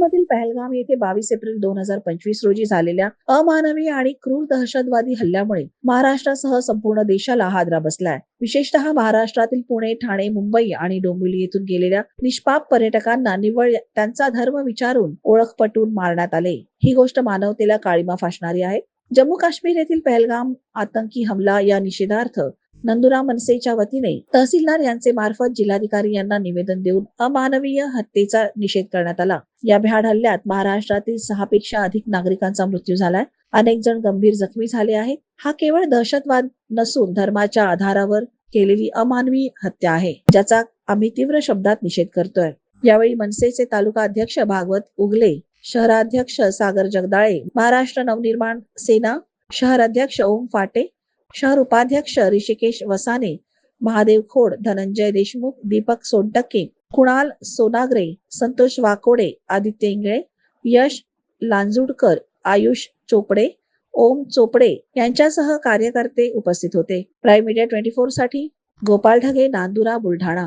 मधील पहलगाम येथे बावीस एप्रिल दोन हजार पंचवीस रोजी झालेल्या अमानवी आणि क्रूर दहशतवादी हल्ल्यामुळे महाराष्ट्रासह संपूर्ण देशाला हादरा बसलाय. विशेषतः महाराष्ट्रातील पुणे ठाणे मुंबई आणि डोंबिवली येथून गेलेल्या निष्पाप पर्यटकांना निव्वळ त्यांचा धर्म विचारून ओळख पटवून मारण्यात आले. ही गोष्ट मानवतेला काळीमा फासणारी आहे. जम्मू काश्मीर येथील पहलगाम आतंकी हमला या निषेधार्थ नंदुरा मनसेच्या वतीने तहसीलदार यांचे मार्फत जिल्हाधिकारी यांना निवेदन देऊन अमानवीय हत्येचा निषेध करण्यात आला. या भ्याड हल्ल्यात महाराष्ट्रातील सहा पेक्षा अधिक नागरिकांचा मृत्यू झालाय. अनेक जण गंभीर जखमी झाले आहेत. हा केवळ दहशतवाद नसून धर्माच्या आधारावर केलेली अमानवी हत्या आहे ज्याचा आम्ही तीव्र शब्दात निषेध करतोय. यावेळी मनसेचे तालुका अध्यक्ष भागवत उगले शहराध्यक्ष सागर जगदाळे महाराष्ट्र नवनिर्माण सेना शहर अध्यक्ष ओम फाटे शहर उपाध्यक्ष ऋषिकेश वसाने महादेव खोड धनंजय देशमुख दीपक सोनटक्के कुणाल सोनाग्रे संतोष वाकोडे आदित्य इंगळे यश लांजुडकर आयुष चोपडे ओम चोपडे यांच्यासह कार्यकर्ते उपस्थित होते. प्राईम मीडिया ट्वेंटी फोरसाठी गोपाळ ढगे नांदुरा बुलढाणा.